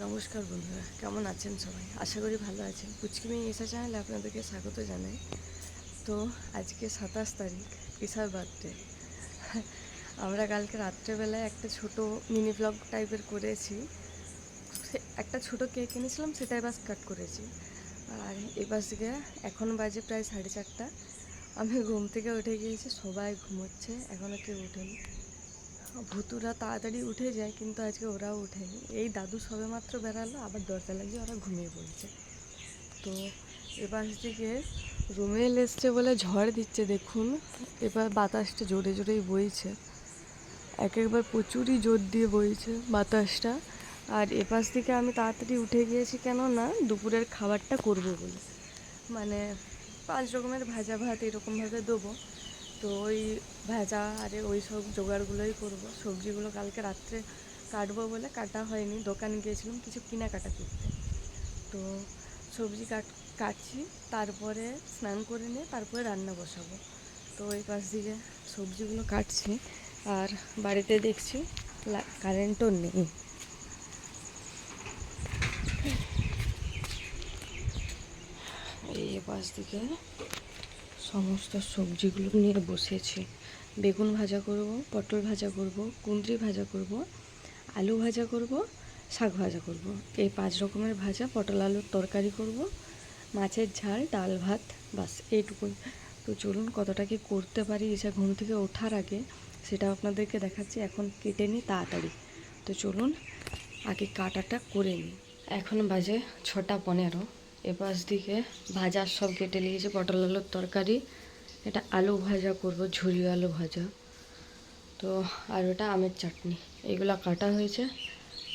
নমস্কার বন্ধুরা, কেমন আছেন সবাই? আশা করি ভালো আছেন। পুচকিমি এসা চ্যানেলে আপনাদেরকে স্বাগত জানাই। তো আজকে সাতাশ তারিখ, ঈশার বার্থডে আমরা কালকে রাত্রেবেলায় একটা ছোট মিনি ব্লগ টাইপের করেছি। একটা ছোট কেক এনেছিলাম, সেটাই বাস কাট করেছি। আর পাশ থেকে এখন বাজে প্রায় সাড়ে চারটা। আমি ঘুম থেকে উঠে গিয়েছি, সবাই ঘুমোচ্ছে এখনও কেউ ওঠেনি। ভুতুরা তাড়াতাড়ি উঠে যায়, কিন্তু আজকে ওরাও ওঠেনি এই দাদু সবে মাত্র বেরালো আবার দরজা লাগিয়ে ওরা ঘুমিয়ে পড়েছে। তো এপাশ থেকে রুমেল এসছে বলে ঝড় দিচ্ছে, দেখুন। এবার বাতাসটা জোরে জোরেই বইছে। এক একবার প্রচুরই জোর দিয়ে বইছে বাতাসটা। আর এপাশ থেকে আমি তাড়াতাড়ি উঠে গিয়েছি কেন না দুপুরের খাবারটা করব বলে। মানে পাঁচ রকমের ভাজা ভাত এরকমভাবে দেবো। তো ওই ভেজা আরে ওই সব জোগাড়গুলোই করব। সবজিগুলো কালকে রাত্রে কাটবো বলে কাটা হয়নি। দোকানে গিয়েছিলাম কিছু কেনাকাটা করতে। তো সবজি কাট, কাটছি, তারপরে স্নান করে নিয়ে তারপরে রান্না বসাবো। তো ওই পাশ দিকে সবজিগুলো কাটছি আর বাড়িতে দেখছি কারেন্টও নেই। এই পাশ দিকে সমস্ত সবজিগুলো নিয়ে বসেছি। বেগুন ভাজা করব, পটল ভাজা করব, কুঁদরি ভাজা করব, আলু ভাজা করব, শাক ভাজা করব। এই পাঁচ রকমের ভাজা, পটল আলুর তরকারি করব, মাছের ঝাল, ডাল ভাত, বাস এইটুকুই। তো চলুন কতটা কি করতে পারি এসে ঘুম থেকে ওঠার আগে সেটা আপনাদেরকে দেখাচ্ছি, এখন কেটে নিই তাড়াতাড়ি। তো চলুন আগে কাটাটা করে নিই। এখন বাজে ছটা পনেরো। এপাশ দিকে ভাজার সব কেটে নিয়েছি, পটল আলুর তরকারি। এটা আলু ভাজা করব, ঝুরি আলু ভাজা। তো, আর ওটা আমের চাটনি। এগুলো কাটা হয়েছে।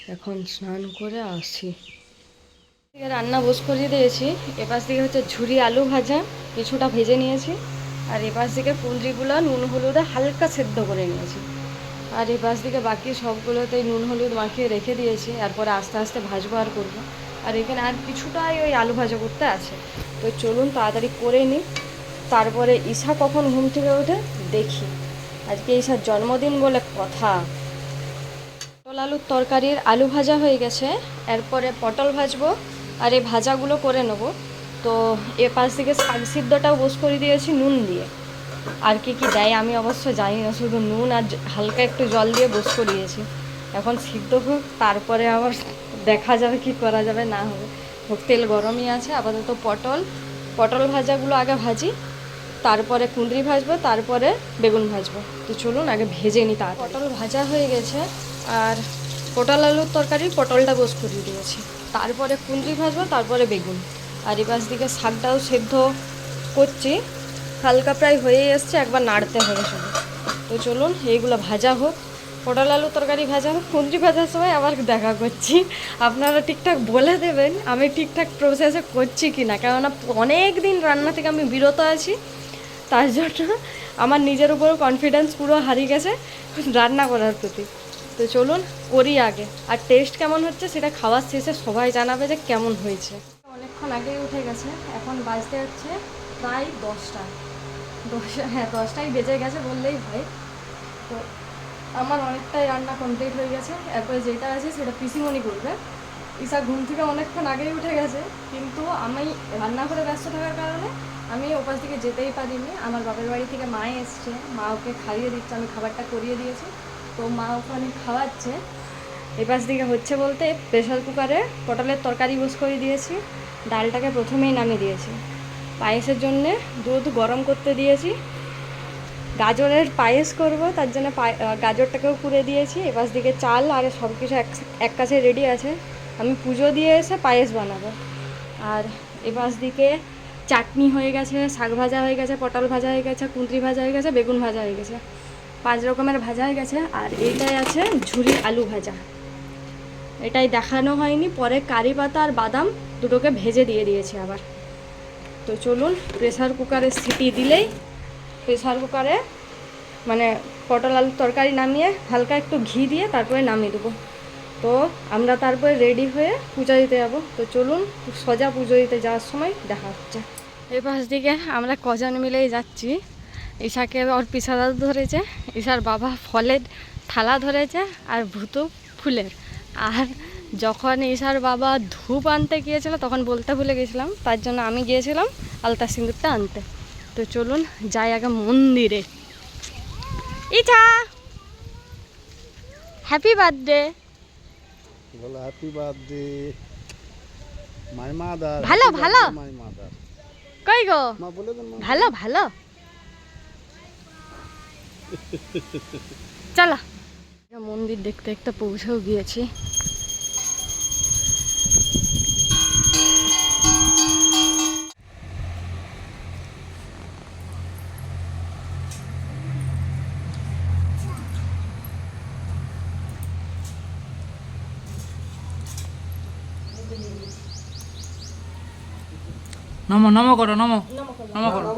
এখন স্নান করে আসি। রান্না বস করিয়ে দিয়েছি। এপাশ দিকে হচ্ছে ঝুরি আলু ভাজা, কিছুটা ভেজে নিয়েছি। আর এপাশ দিকে কুঁদরিগুলো নুন হলুদে হালকা সেদ্ধ করে নিয়েছি। আর এপাশ দিকে বাকি সবগুলোতেই নুন হলুদ মাখিয়ে রেখে দিয়েছি। এরপরে আস্তে আস্তে ভাজবো আর করব। আর এখানে আর কিছুটাই ওই আলু ভাজা করতে আছে। তো চলুন তাড়াতাড়ি করে নিই। তারপরে ঈশা কখন ঘুম থেকে ওঠে দেখি। আজকে ঈশার জন্মদিন বলে কথা। পটল আলুর তরকারির আলু ভাজা হয়ে গেছে। এরপরে পটল ভাজবো আর এই ভাজাগুলো করে নেব। তো এ পাশ থেকে শাক সিদ্ধটাও বস করে দিয়েছি নুন দিয়ে। আর কি কি দেয় আমি অবশ্য জানি না, শুধু নুন আর হালকা একটু জল দিয়ে বস করিয়েছি। এখন সিদ্ধ হোক, তারপরে আবার দেখা যাবে কি করা যাবে, না হবে। তেল গরমই আছে, আপাতত পটল। পটল ভাজাগুলো আগে ভাজি, তারপরে কুঁদরি ভাজবো, তারপরে বেগুন ভাজবো। তো চলুন, আগে ভেজে নিই তার পটল ভাজা হয়ে গেছে, আর পটল আলুর তরকারি পটলটা গোস করিয়ে দিয়েছি। তারপরে কুঁদরি ভাজবো, তারপরে বেগুন। আর এপাশ দিকে শাকটাও সেদ্ধ করছি। হালকা প্রায় হয়ে এসছে, একবার নাড়তে হবে শুধু। তো চলুন, এইগুলো ভাজা হোক। পটল আলু তরকারি ভাজা হোক, কুঁদরি ভাজার সময় আবার দেখা করছি। আপনারা ঠিকঠাক বলে দেবেন আমি ঠিকঠাক প্রসেসে করছি কি না কেননা অনেক দিন রান্না থেকে আমি বিরত আছি, তার জন্য আমার নিজের উপর কনফিডেন্স পুরো হারিয়ে গেছে রান্না করার প্রতি। তো চলুন করি আগে। আর টেস্ট কেমন হচ্ছে সেটা খাওয়ার শেষে সবাই জানাবে যে কেমন হয়েছে। অনেকক্ষণ আগেই উঠে গেছে, এখন বাজতে হচ্ছে প্রায় দশটা। দশ হ্যাঁ দশটাই বেজে গেছে বললেই হয়। তো আমার অনেকটাই রান্না কমপ্লিট হয়ে গেছে। এরপরে যেটা আছে সেটা পিসিমণি করবে। ঈশা ঘুম থেকে অনেকক্ষণ আগেই উঠে গেছে, কিন্তু আমি রান্নাঘরে ব্যস্ত থাকার কারণে আমি ওপাশ থেকে যেতেই পারিনি। আমার বাপের বাড়ি থেকে মা এসছে, মা ওকে খাইয়ে দিচ্ছে, আমি খাবারটা করিয়ে দিয়েছি। তো মা ওখানে খাওয়াচ্ছে। এপাশ দিকে হচ্ছে বলতে প্রেশার কুকারে পটলের তরকারি বস করে দিয়েছি, ডালটাকে প্রথমেই নামিয়ে দিয়েছি। পায়েসের জন্যে দুধ গরম করতে দিয়েছি গাজরের পায়েস করব, তার জন্য গাজরটাকেও পুড়ে দিয়েছি। এপাশ দিকে চাল আর সব কিছু এক এক কাছে রেডি আছে। আমি পুজো দিয়ে এসে পায়েস বানাবো। আর এপাশ দিকে চাটনি হয়ে গেছে, শাক ভাজা হয়ে গেছে, পটল ভাজা হয়ে গেছে, কুঁদরি ভাজা হয়ে গেছে, বেগুন ভাজা হয়ে গেছে। পাঁচ রকমের ভাজা হয়ে গেছে, আর এইটাই আছে ঝুরি আলু ভাজা। এটাই দেখানো হয়নি, পরে কারি পাতা আর বাদাম দুটোকে ভেজে দিয়ে দিয়েছি আবার। তো চলুন প্রেসার কুকারে সিটি দিলেই প্রেসার কুকারে মানে পটল আলুর তরকারি নামিয়ে হালকা একটু ঘি দিয়ে তারপরে নামিয়ে দেবো। তো আমরা তারপরে রেডি হয়ে পূজা দিতে যাব। তো চলুন, সোজা পুজো দিতে যাওয়ার সময় দেখা হচ্ছে। এই পাশ দিকে আমরা কজন মিলেই যাচ্ছি। ঈশাকে ওর পিসা দাদু ধরেছে, ঈশার বাবা ফলের থালা ধরেছে আর ভুতু ফুলের। আর যখন ঈশার বাবা ধূপ আনতে গিয়েছিল, তখন বলতে ভুলে গেছিলাম, তার জন্য আমি গিয়েছিলাম আলতা সিঁদুরটা আনতে। তো চলুন, যাই আগে মন্দিরে। ইটা। হ্যাপি বার্থডে বলো হ্যাপি বার্থডে মাই মাদার ভালো, ভালো। মাই মাদার কই গো? মা বলে দেন মা। ভালো ভালো। চলো। মন্দির দেখতে একটা পৌঁছেও গিয়েছি। নমো নমো করো নমো। নমো করো।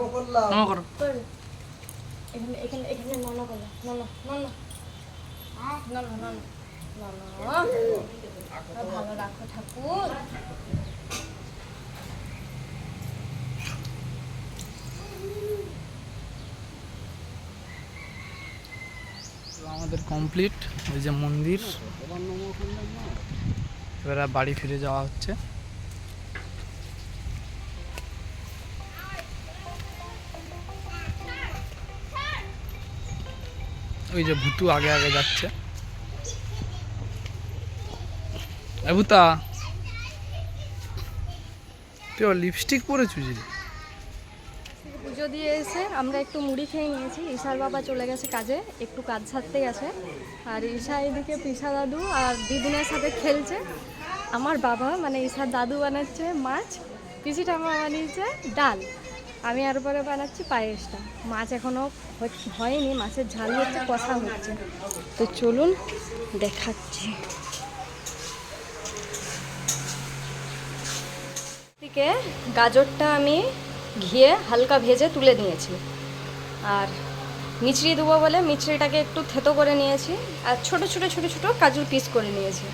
নমো করো। ভালো রাখো ঠাকুর। আমাদের কমপ্লিট ওই যে মন্দির। এবার বাড়ি ফিরে যাওয়া হচ্ছে। ওই যে ভুতু আগে আগে যাচ্ছে। ভুতা, তুই লিপস্টিক পরেছিস পুজো দিয়ে এসে আমরা একটু মুড়ি খেয়ে নিয়েছি। ঈশার বাবা চলে গেছে কাজে, একটু কাজ সারতে গেছে। আর ঈশা এদিকে পিসা দাদু আর দিদিনের সাথে খেলছে। আমার বাবা মানে ঈশার দাদু বানাচ্ছে মাছ, পিসি ঠাম্মা বানিয়েছে ডাল। আমি আর পরে বানাচ্ছি পায়েসটা। মাছ এখনও হয়নি, মাছের ঝাল হচ্ছে, কষা হচ্ছে। তো চলুন, দেখাচ্ছি। দিকে গাজরটা আমি ঘিয়ে হালকা ভেজে তুলে নিয়েছি। আর মিচড়ি দেবো বলে মিচড়িটাকে একটু থেতো করে নিয়েছি। আর ছোট ছোট ছোট ছোট কাজুর পিস করে নিয়েছি।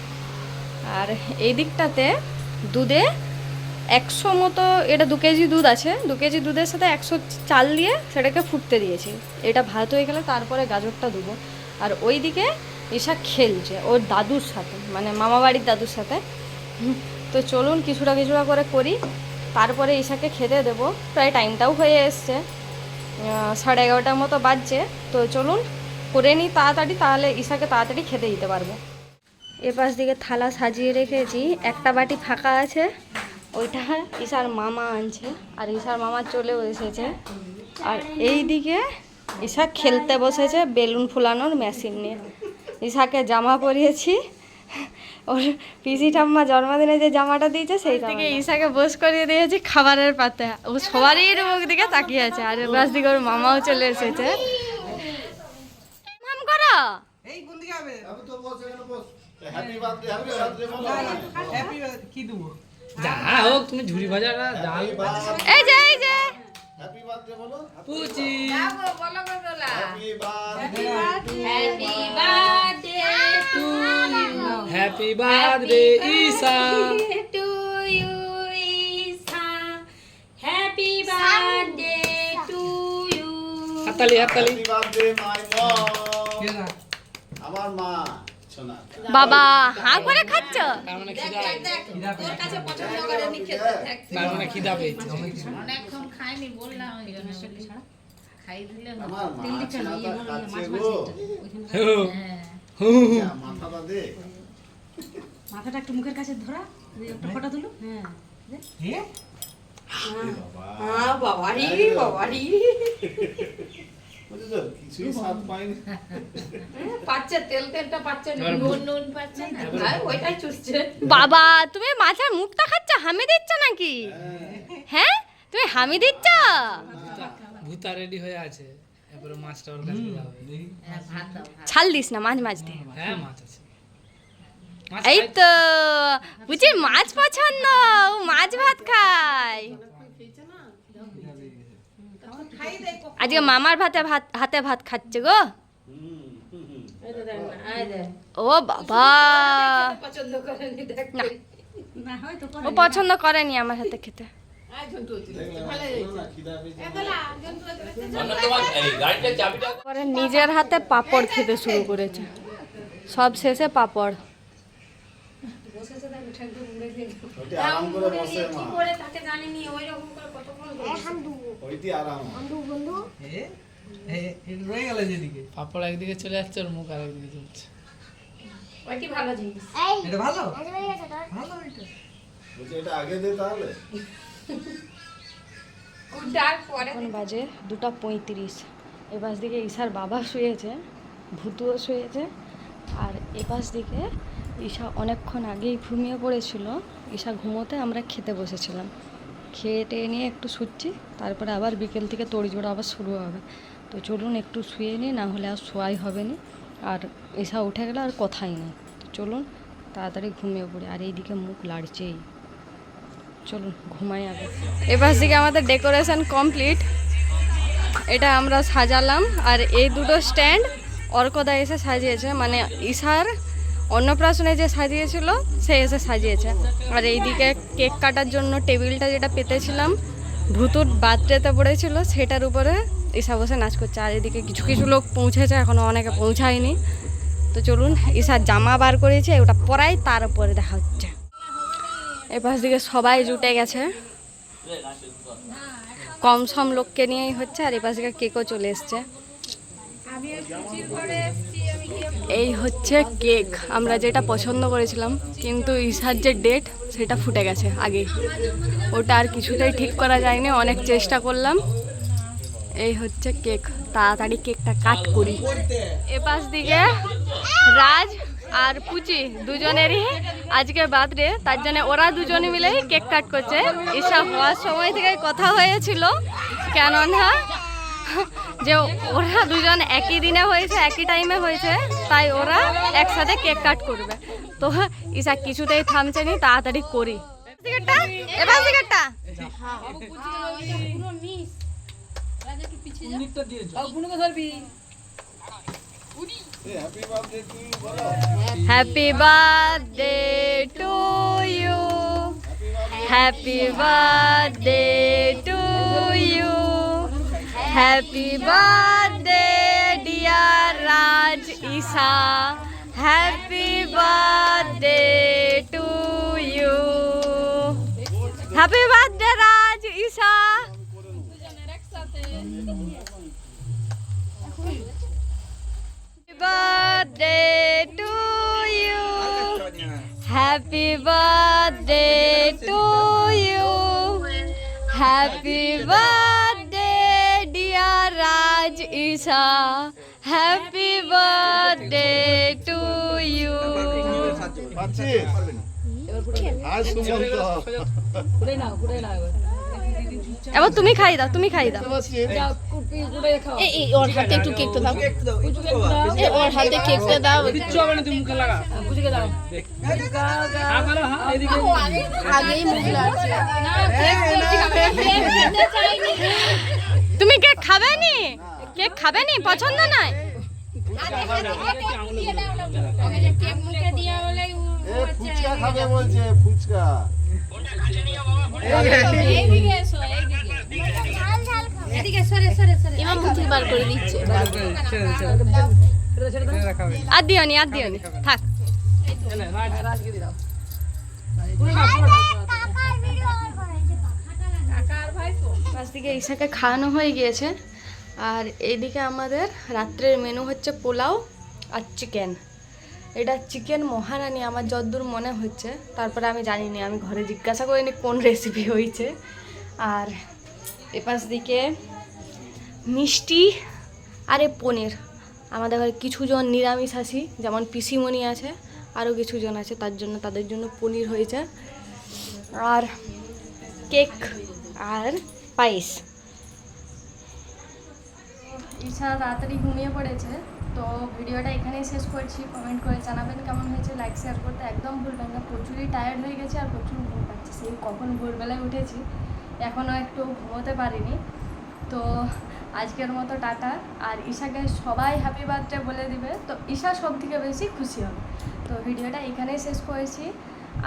আর এই দিকটাতে দুধে একশো মতো, এটা দু কেজি দুধ আছে, দু কেজি দুধের সাথে একশো চাল দিয়ে সেটাকে ফুটতে দিয়েছি। এটা ভাত হয়ে গেলে তারপরে গাজরটা দেবো। আর ওই দিকে ঈশা খেলছে, ওর দাদুর সাথে মানে মামা বাড়ির দাদুর সাথে। তো চলুন কিছুটা কিছুটা করে করি, তারপরে ঈশাকে খেতে দেবো। প্রায় টাইমটাও হয়ে এসছে সাড়ে এগারোটার মতো বাজছে। তো চলুন করে নিই তাড়াতাড়ি, তাহলে ঈশাকে তাড়াতাড়ি খেতে দিতে পারব। এ পাশ দিকে থালা সাজিয়ে রেখেছি, একটা বাটি ফাঁকা আছে। ওইটা ঈশার মামা আনছে আর ঈশার মামা চলেও এসেছে। আর এই দিকে ঈশা খেলতে বসেছে বেলুন ফুলানোর মেশিন নিয়ে। ঈশাকে জামা পরিয়েছি। ওর পিসি ঠাম্মা জন্মদিনে যে জামাটা দিয়েছে সেই থেকে ঈশাকে বস করিয়ে দিয়েছি খাবারের পাতে। ও সবারই মুখ দিকে তাকিয়ে আছে আর এ দিকে ওর মামাও চলে এসেছে। মাম করো। হ্যাপি বার্থডে হ্যাপি বার্থডে বলো। যা হোক তুমি ঝুড়ি ভাজাটা ডাল এই যে এই যে হ্যাপি বার্থডে বলো Puchi happy birthday happy birthday Isha হাততালি হাততালি হ্যাপি বার্থডে মাই মম আমার মা সোনা বাবা হাঁ করে খাচ্ছ তার মানে খিদা তার মানে খিদা পেয়েছে অনেকক্ষণ খাইনি বললাম ওই জন্য খাই দিলে আমার মা খাচ্ছে? গো হু, মাথাটা দে মাথাটা একটু মুখের কাছে ধরা একটা ফটো তুলো। হ্যাঁ। বুঝেছ কিছুই স্বাদ পাইনি পাচ্ছে তেল তেলটা পাচ্ছে নুন নুন পাচ্ছে না। ওইটাই চুষছে। বাবা তুমি মাছের মুখটা খাচ্ছ? হামি দিচ্ছ নাকি? হ্যাঁ? তুমি হামি দিচ্ছ? ভূতা রেডি হয়ে আছে। এরপরে মাছটা ওর কাছে যাবে ছাল দিস না মাছ মাছ দে। হ্যাঁ মাছ আছে। এই তো বুঝি মাছ পছন্দ। মাছ ভাত খায়। আজকে মামার ভাতে ভাত হাতে ভাত খাচ্ছে গো। ও বাবা। ও পছন্দ করেনি আমার হাতে খেতে। নিজের হাতে পাপড় খেতে শুরু করেছে। সব শেষে পাপড়। করে ওইটি আরাম। এ? এ রয়ে গেল যেদিকে পাপড় একদিকে চলে যাচ্ছে মুখ আর একদিকে চলছে ওইটি ভালো জিনিস? এটা ভালো? ভালো এটা। বলছি এটা আগে দে তাহলে। এখন বাজে দুটা পঁয়ত্রিশ। এপাশ দিকে ঈশার বাবা শুয়েছে ভূতুও শুয়েছে। আর এপাশ দিকে ঈশা অনেকক্ষণ আগেই ঘুমিয়ে পড়েছিল। ঈশা ঘুমোতে আমরা খেতে বসেছিলাম। খেয়ে টেয়ে নিয়ে একটু শুচ্ছি, তারপরে আবার বিকেল থেকে তড়িজোড়া আবার শুরু হবে। তো চলুন একটু শুয়ে নিই, না হলে আর শোয়াই হবে না। আর ঈশা উঠে গেলে আর কথাই নেই। তো চলুন, তাড়াতাড়ি ঘুমিয়ে পড়ি। আর এইদিকে মুখ লাড়ছেই। চলুন, ঘুমাই আগে। এবার দিকে আমাদের ডেকোরেশন কমপ্লিট। এটা আমরা সাজালাম। আর এই দুটো স্ট্যান্ড অর্কদা এসে সাজিয়েছে। মানে ঈশার অন্নপ্রাশনে যে সাজিয়েছিল, সে এসে সাজিয়েছে। আর এইদিকে কেক কাটার জন্য টেবিলটা যেটা পেতেছিলাম ভুতুর বার্থডেতে পড়েছিল, সেটার উপরে ঈশা বসে নাচ করছে। আর এদিকে কিছু কিছু লোক পৌঁছেছে এখনও অনেকে পৌঁছায়নি। তো চলুন, ঈশার জামা বার করেছে, ওটা পরাই তার উপরে দেখা হচ্ছে। এপাশ দিকে সবাই জুটে গেছে। কম সম লোককে নিয়েই হচ্ছে, আর এপাশ দিকে কেকও চলে এসছে। এই হচ্ছে কেক। আমরা যেটা পছন্দ করেছিলাম, কিন্তু ঈশার যে ডেট সেটা ফুটে গেছে আগে। ওটা আর কিছুতেই ঠিক করা যায়নি, অনেক চেষ্টা করলাম। এই হচ্ছে কেক। তাড়াতাড়ি কেকটা কাট করি। এপাশ দিকে রাজ আর পুচি দুজনেরই আজকে বার্থডে, তার জন্য ওরা দুজনে মিলেই কেক কাট করছে। ঈশা হওয়ার সময় থেকে কথা হয়েছিল। কেননা যে ওরা দুজন একই দিনে হয়েছে একই টাইমে হয়েছে তাই ওরা একসাথে কেক কাট করবে। তো ঈশা কিছুতেই থামছে নি তাড়াতাড়ি করি। এবার happy birthday to you happy birthday to you happy birthday dear Raj Isha happy birthday to you happy birthday Raj Isha birthday to you. Happy birthday to you. Happy birthday, Isha. Happy birthday to you. এবার তুমি খাই দাও তুমি খাই দাও। ওর হাতে একটু কেকটা দাও। ওর হাতে কেকটা দাও। আগেই মুখ লাগছে তুমি কেক খাবে নি? কেক খাবে নি পছন্দ ফুচকা খাবে বলছে ফুচকা মুখ বার করে দিচ্ছে ছেড়ে ছেড়ে ছেড়ে রাখা আর দিও নি আর দিও নি থাক পাশ ঈশাকে খাওয়ানো হয়ে গিয়েছে আর এইদিকে আমাদের রাত্রের মেনু হচ্ছে পোলাও আর চিকেন এটা চিকেন মহারানি, আমার যদ্দূর মনে হচ্ছে। তারপরে আমি জানি না আমি ঘরে জিজ্ঞাসা করিনি কোন রেসিপি হয়েছে। আর এপাশ দিকে মিষ্টি আর এ পনির। আমাদের ঘরে কিছুজন নিরামিষাশী যেমন পিসিমণি আছে, আরও কিছুজন আছে, তার জন্য তাদের জন্য পনির হয়েছে। আর কেক আর পায়েস। ঈশা তাড়াতাড়ি ঘুমিয়ে পড়েছে, তো ভিডিওটা এখানেই শেষ করছি। কমেন্ট করে জানাবেন কেমন হয়েছে লাইক শেয়ার করতে একদম ভুলবেন না। প্রচুরই টায়ার্ড হয়ে গেছে আর প্রচুর ঘুম পাচ্ছে। সেই কখন ভোরবেলায় উঠেছি, এখনও একটু ঘুমোতে পারিনি। তো আজকের মতো টাটা। আর ঈশাকে সবাই হ্যাপি বার্থডে বলে দিবে। তো ঈশা সব থেকে বেশি খুশি হবে। তো ভিডিওটা এখানেই শেষ করেছি।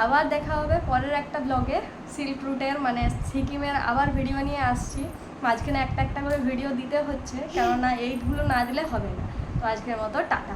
আবার দেখা হবে পরের একটা ব্লগে সিল্ক রুটের মানে সিকিমের আবার ভিডিও নিয়ে আসছি। মাঝখানে একটা একটা করে ভিডিও দিতে হচ্ছে, কেননা এইগুলো না দিলে হবে না। তো আজকের মতো টাটা।